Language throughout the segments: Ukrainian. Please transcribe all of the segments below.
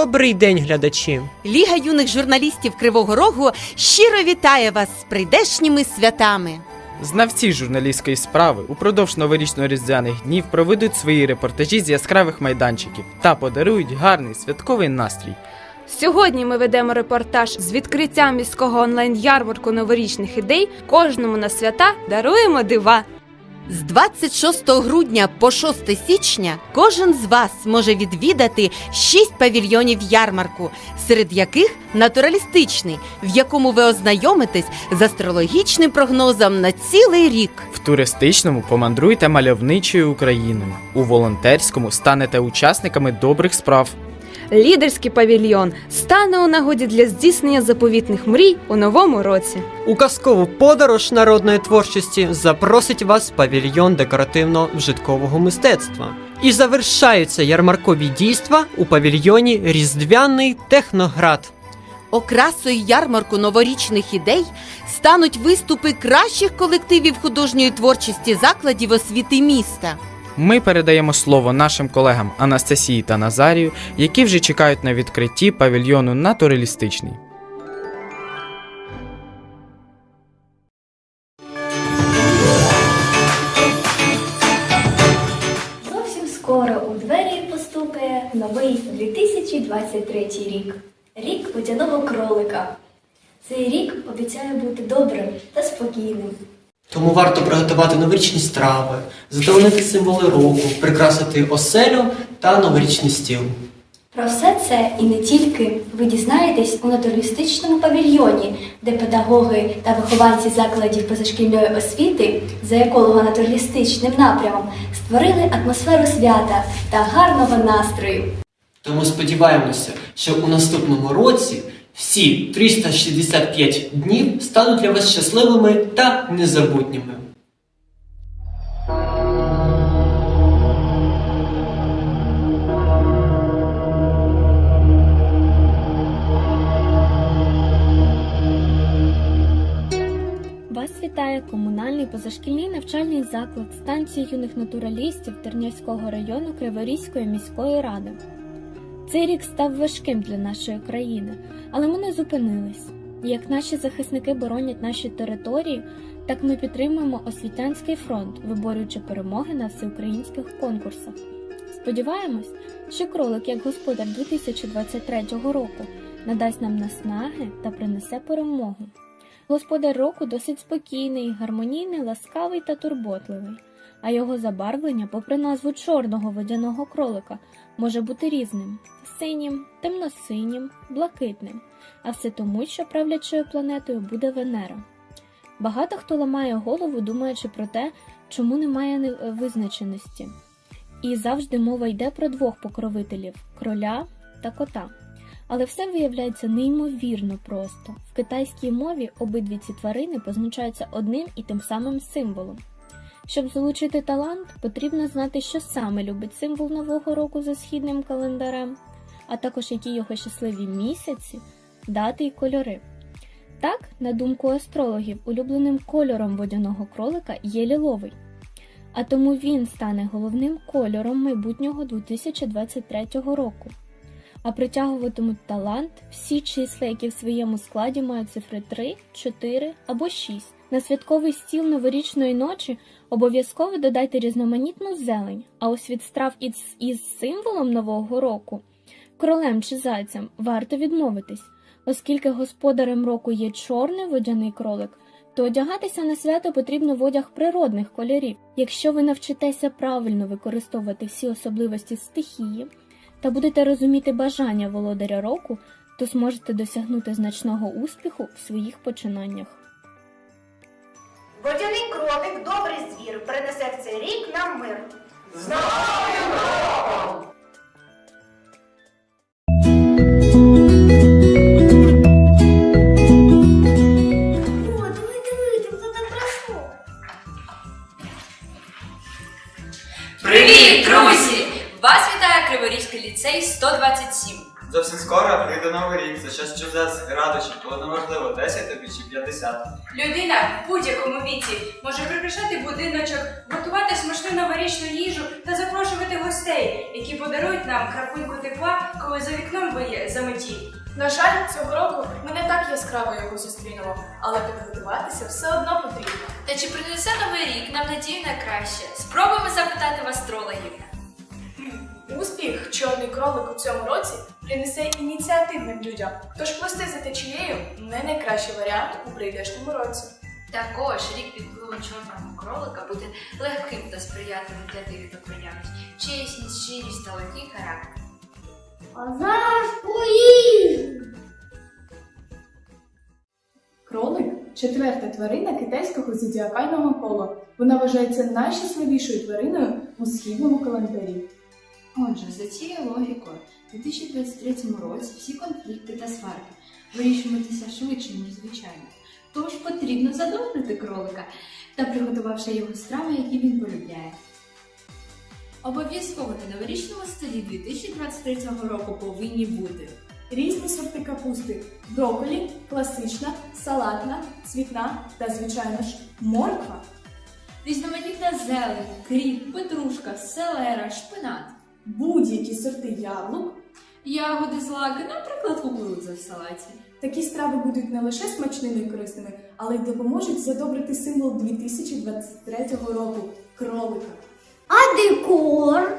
Добрий день, глядачі! Ліга юних журналістів Кривого Рогу щиро вітає вас з прийдешніми святами. Знавці журналістської справи упродовж новорічно-різдвяних днів проведуть свої репортажі з яскравих майданчиків та подарують гарний святковий настрій. Сьогодні ми ведемо репортаж з відкриття міського онлайн-ярмарку новорічних ідей. Кожному на свята даруємо дива. З 26 грудня по 6 січня кожен з вас може відвідати 6 павільйонів ярмарку, серед яких натуралістичний, в якому ви ознайомитесь з астрологічним прогнозом на цілий рік. В туристичному помандруйте мальовничою Україною. У волонтерському станете учасниками добрих справ. Лідерський павільйон стане у нагоді для здійснення заповітних мрій у новому році. У казкову подорож народної творчості запросить вас павільйон декоративно-вжиткового мистецтва. І завершаються ярмаркові дійства у павільйоні Різдвяний техноград. Окрасою ярмарку новорічних ідей стануть виступи кращих колективів художньої творчості закладів освіти міста. Ми передаємо слово нашим колегам Анастасії та Назарію, які вже чекають на відкритті павільйону натуралістичний. Зовсім скоро у двері постукає новий 2023 рік. Рік водяного кролика. Цей рік обіцяє бути добрим та спокійним. Тому варто приготувати новорічні страви, задовольнити символи року, прикрасити оселю та новорічний стіл. Про все це і не тільки ви дізнаєтесь у натуралістичному павільйоні, де педагоги та вихованці закладів позашкільної освіти за еколого-натуралістичним напрямом створили атмосферу свята та гарного настрою. Тому сподіваємося, що у наступному році всі 365 днів стануть для вас щасливими та незабутніми. Вас вітає комунальний позашкільний навчальний заклад станції юних натуралістів Тернівського району Криворізької міської ради. Цей рік став важким для нашої країни, але ми не зупинились. Як наші захисники боронять наші території, так ми підтримуємо освітянський фронт, виборюючи перемоги на всеукраїнських конкурсах. Сподіваємось, що кролик, як господар 2023 року, надасть нам наснаги та принесе перемогу. Господар року досить спокійний, гармонійний, ласкавий та турботливий, а його забарвлення, попри назву чорного водяного кролика, може бути різним синім, темно-синім, блакитним, а все тому, що правлячою планетою буде Венера. Багато хто ламає голову, думаючи про те, чому немає визначеності. І завжди мова йде про двох покровителів кроля та кота. Але все виявляється неймовірно просто. В китайській мові обидві ці тварини позначаються одним і тим самим символом. Щоб залучити талант, потрібно знати, що саме любить символ Нового року за східним календарем, а також які його щасливі місяці дати й кольори. Так, на думку астрологів, улюбленим кольором водяного кролика є ліловий, а тому він стане головним кольором майбутнього 2023 року. А притягуватимуть талант всі числа, які в своєму складі мають цифри 3, 4 або 6. На святковий стіл новорічної ночі обов'язково додайте різноманітну зелень, а ось від страв із, із символом нового року, кролем чи зайцем, варто відмовитись. Оскільки господарем року є чорний водяний кролик, то одягатися на свято потрібно в одяг природних кольорів. Якщо ви навчитеся правильно використовувати всі особливості стихії та будете розуміти бажання володаря року, то зможете досягнути значного успіху в своїх починаннях. Водяний кролик, добрий звір, принесе в цей рік нам мир. О, тепла, за вікном виє заметі. На жаль, цього року ми не так яскраво його зустрінемо, але підготуватися все одно потрібно. Та чи принесе новий рік нам надію на краще? Спробуємо запитати в астрологів. Успіх чорний кролик у цьому році принесе ініціативним людям, тож плести за течією не найкращий варіант у прийдешньому році. Також рік під впливом чорного кролика буде легким та сприятливим для тих, хто проявить чесність, щирість та легкий характер. А зараз поїду. Кролик четверта тварина китайського зодіакального кола. Вона вважається найщасливішою твариною у східному календарі. Отже, за цією логікою, у 2023 році всі конфлікти та сварки вирішуватися швидше, ніж звичайно. Тож потрібно задобрити кролика та приготувавши його страви, які він полюбляє. Обов'язково на новорічному столі 2023 року повинні бути Різні сорти капусти: брокколі, класична, салатна, цвітна та, звичайно ж, морква. різноманітна зелень, кріп, петрушка, селера, шпинат, Будь-які сорти яблук. ягоди злаки, наприклад, кукурудза в салаті. Такі страви будуть не лише смачними і корисними, але й допоможуть задобрити символ 2023 року кролика. А декор?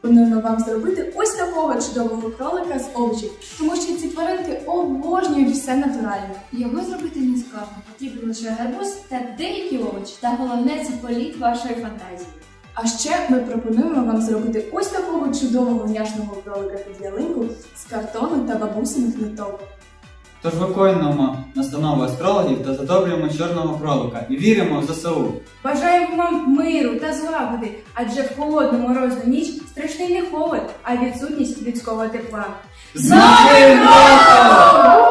Пропонуємо вам зробити ось такого чудового кролика з овочів, тому що ці тваринки обожнюють все натуральне. Його зробити не складно, потрібен лише гарбуз та деякі овочі, та головне це політ вашої фантазії. А ще ми пропонуємо вам зробити ось такого чудового няшного кролика під ялинку з картону та бабусиних ниток. Тож виконуємо настанови астрологів та задобрюємо чорного кролика і віримо в ЗСУ. Бажаємо вам миру та злагоди, адже в холодну морозну ніч страшний не холод, а відсутність людського тепла. З Новим роком!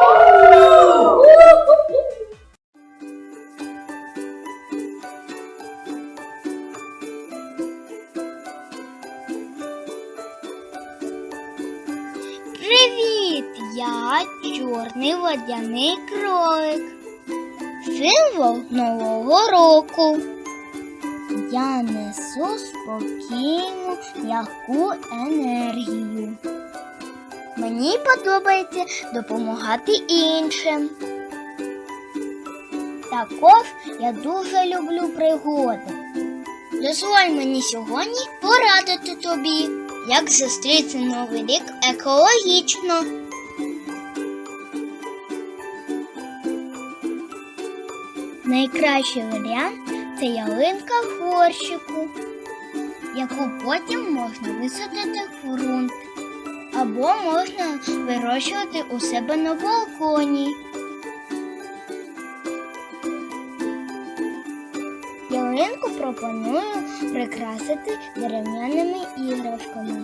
Водяний кролик. Символ Нового року. Я несу спокійну, м'яку енергію. Мені подобається допомагати іншим. Також я дуже люблю пригоди. Дозволь мені сьогодні порадити тобі, як зустріти новий рік екологічно. Найкращий варіант це ялинка в горщику, яку потім можна висадити в ґрунт, або можна вирощувати у себе на балконі. Ялинку пропоную прикрасити дерев'яними іграшками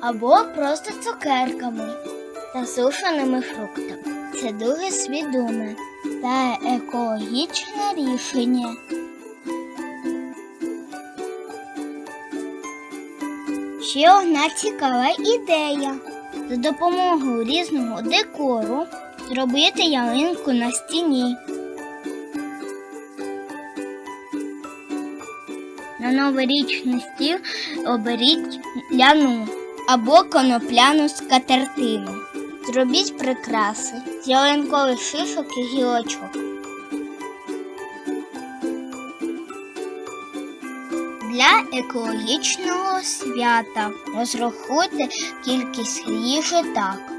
або просто цукерками та сушеними фруктами. Це дуже свідоме та екологічне рішення. Ще одна цікава ідея. За допомогою різного декору зробити ялинку на стіні. На новорічний стіл оберіть ляну або конопляну скатертину. Зробіть прикраси з ялинкових шишок і гілочок. Для екологічного свята розрахуйте кількість їжі так,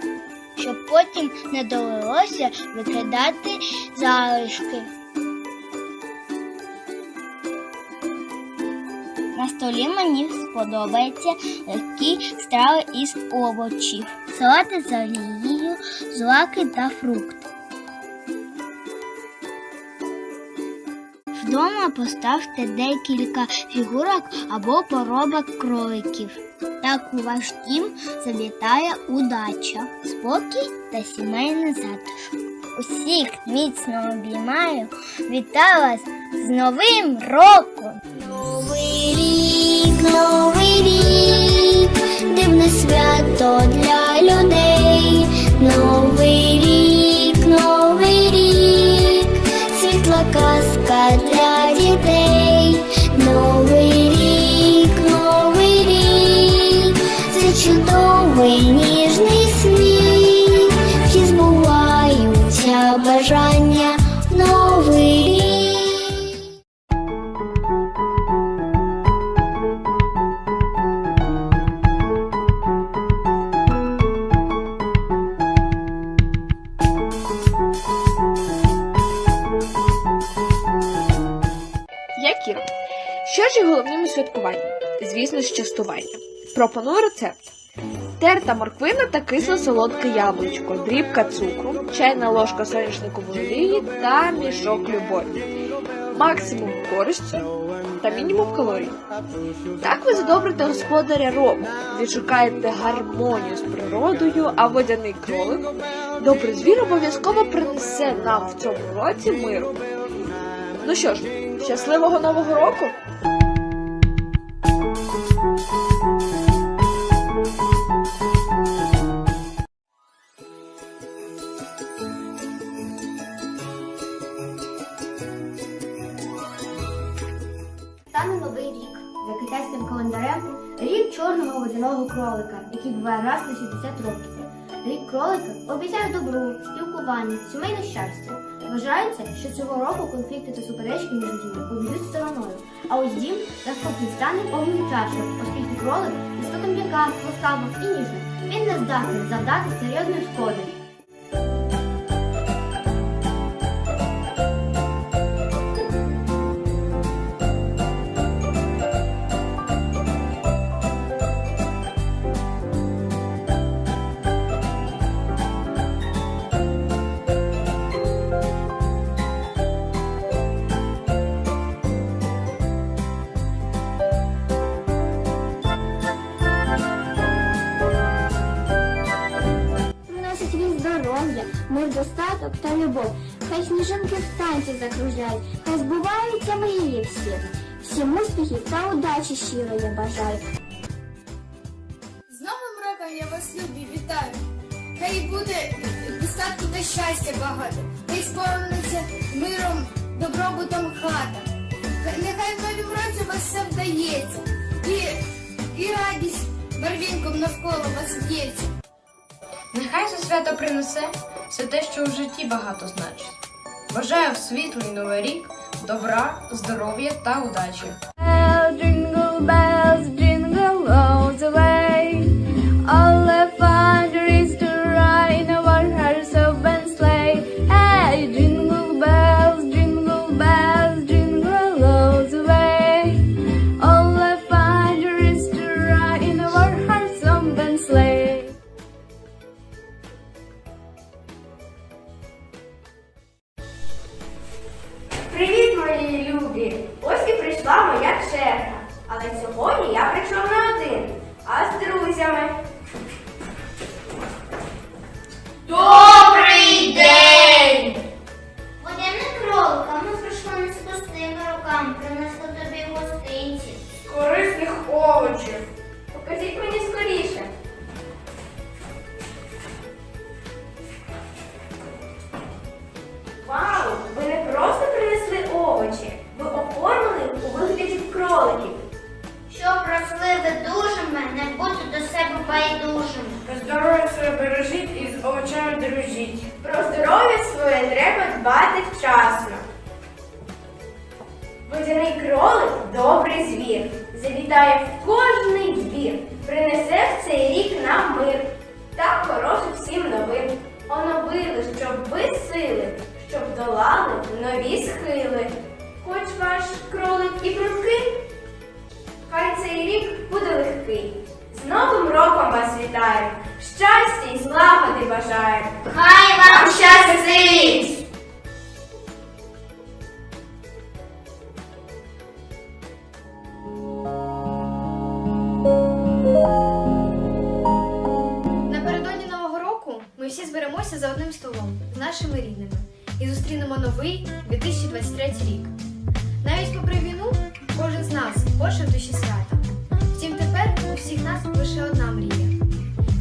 щоб потім не довелося викидати залишки. На столі мені сподобаються легкі страви із овочів, салати з злаки та фрукти. Вдома поставте декілька фігурок або поробок кроликів. Так у ваш дім завітає удача, спокій та сімейний затишок. Усіх міцно обіймаю. Вітаю вас з Новим роком! Новий рік, новий рік, дивне свято для людей. Новий рік, новий рік, світла казка для дітей. Новий рік, новий рік, це чудовий ніжний сміх, всі збуваються бажання Що ж є головним у? Звісно ж, частування. Пропоную рецепт. Терта морквина та кисло-солодке яблучко, дрібка цукру, чайна ложка соняшникової олії та мішок любові. Максимум користі та мінімум калорій. Так ви задобрите господаря року, відшукаєте гармонію з природою, а водяний кролик, добрий звір обов'язково принесе нам в цьому році миру. Ну що ж, щасливого нового року! Обіцяє добру, спілкування, сімейне щастя. Вважається, що цього року конфлікти та суперечки між людьми поб'ють стороною. А ось дім навпаки стане повним чашем, оскільки кролик істотом м'яка, ласкава і ніжна. Він не здатний завдати серйозної шкоди. Хай сніжинки в танці закружляють, хай збуваються мрії всі. Всім успіхів та удачі щиро я бажаю. З Новим роком я вас любі вітаю. Хай буде достатку та щастя багато. Хай сповниться миром, добробутом хата. Нехай в новім році вас все вдається. І, і радість барвінком навколо вас б'ється. Нехай це свято принесе все те, що в житті багато значить. Бажаю в світлий новий рік, добра, здоров'я та удачі. Байдужим. Про здоров'я своє бережіть і з овочами дружіть. Про здоров'я своє треба дбати вчасно. Водяний кролик добрий звір. Завітає в кожний двір. Принесе в цей рік нам мир. Та хороших всім новин. Оновили, щоб ви сили, щоб долали нові схили. Хоч ваш кролик і прудкий, хай цей рік буде легкий. З Новим роком вас вітаю! Щастя і злагоди бажаю! Хай Вам щастить! Напередодні Нового року ми всі зберемося за одним столом з нашими рідними і зустрінемо новий 2023 рік. Навіть попри війну, кожен з нас хоче в душі свята. Тепер у всіх нас лише одна мрія.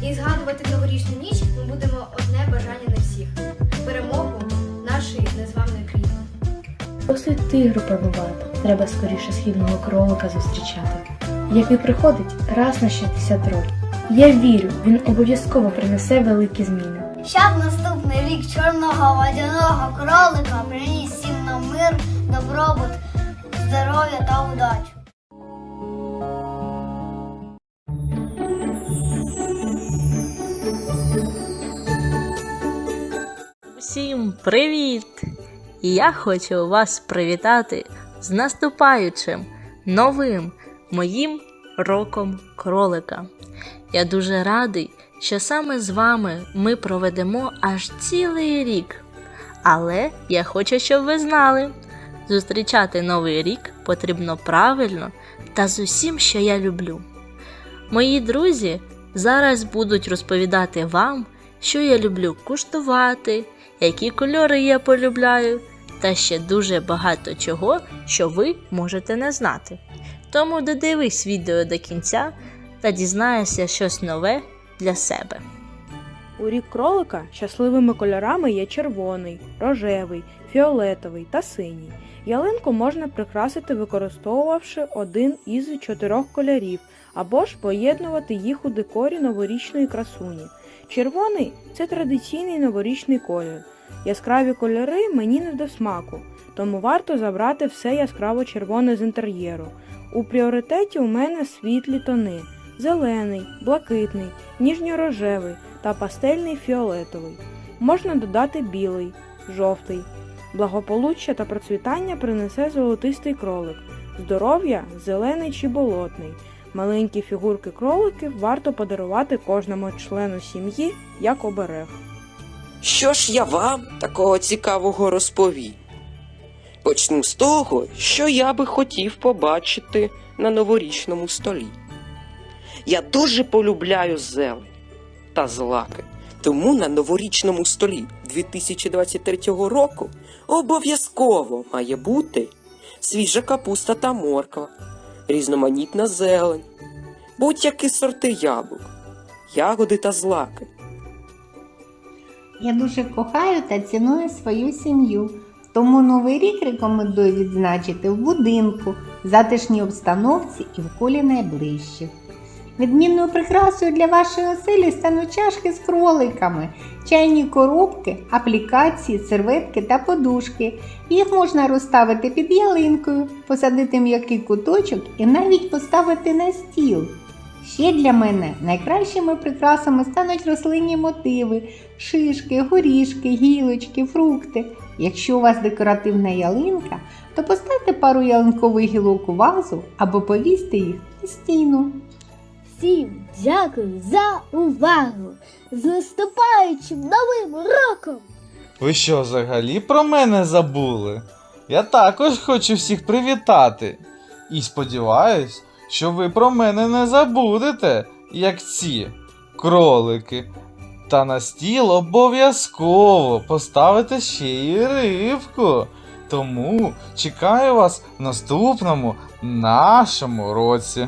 І згадувати новорічну ніч ми будемо одне бажання на всіх перемогу нашої незламної країни. Досить тигру пробувати, треба скоріше східного кролика зустрічати, який приходить раз на 60 років. Я вірю, він обов'язково принесе великі зміни. Щоб наступний рік чорного водяного кролика приніс всім нам мир, добробут, здоров'я та удачу. Привіт! Я хочу вас привітати з наступаючим новим моїм роком кролика. Я дуже радий, що саме з вами ми проведемо аж цілий рік. Але я хочу, щоб ви знали, зустрічати новий рік потрібно правильно та з усім, що я люблю. Мої друзі зараз будуть розповідати вам, що я люблю куштувати, які кольори я полюбляю, та ще дуже багато чого, що ви можете не знати. Тому додивись відео до кінця та дізнаєшся щось нове для себе. У рік кролика щасливими кольорами є червоний, рожевий, фіолетовий та синій. Ялинку можна прикрасити, використовувавши один із чотирьох кольорів, або ж поєднувати їх у декорі новорічної красуні. Червоний це традиційний новорічний колір. Яскраві кольори мені не до смаку, тому варто забрати все яскраво червоне з інтер'єру. У пріоритеті у мене світлі тони: зелений, блакитний, ніжньо-рожевий та пастельний фіолетовий. Можна додати білий, жовтий. Благополуччя та процвітання принесе золотистий кролик, здоров'я зелений чи болотний. Маленькі фігурки кроликів варто подарувати кожному члену сім'ї як оберег. Що ж я вам такого цікавого розповім? Почну з того, що я би хотів побачити на новорічному столі. Я дуже полюбляю зелень та злаки, тому на новорічному столі 2023 року обов'язково має бути свіжа капуста та морква, різноманітна зелень, будь-які сорти яблук, ягоди та злаки. Я дуже кохаю та ціную свою сім'ю. Тому новий рік рекомендую відзначити в будинку, затишній обстановці і в колі найближчих. Відмінною прикрасою для вашої оселі стануть чашки з кроликами, чайні коробки, аплікації, серветки та подушки. Їх можна розставити під ялинкою, посадити м'який куточок і навіть поставити на стіл. Ще для мене найкращими прикрасами стануть рослинні мотиви, шишки, горішки, гілочки, фрукти. Якщо у вас декоративна ялинка, то поставте пару ялинкових гілок у вазу або повісьте їх на стіну. Всім дякую за увагу! З наступаючим новим роком! Ви що, взагалі про мене забули? Я також хочу всіх привітати. І сподіваюсь, що ви про мене не забудете, як ці кролики. Та на стіл обов'язково поставите ще й рибку. Тому чекаю вас в наступному нашому році.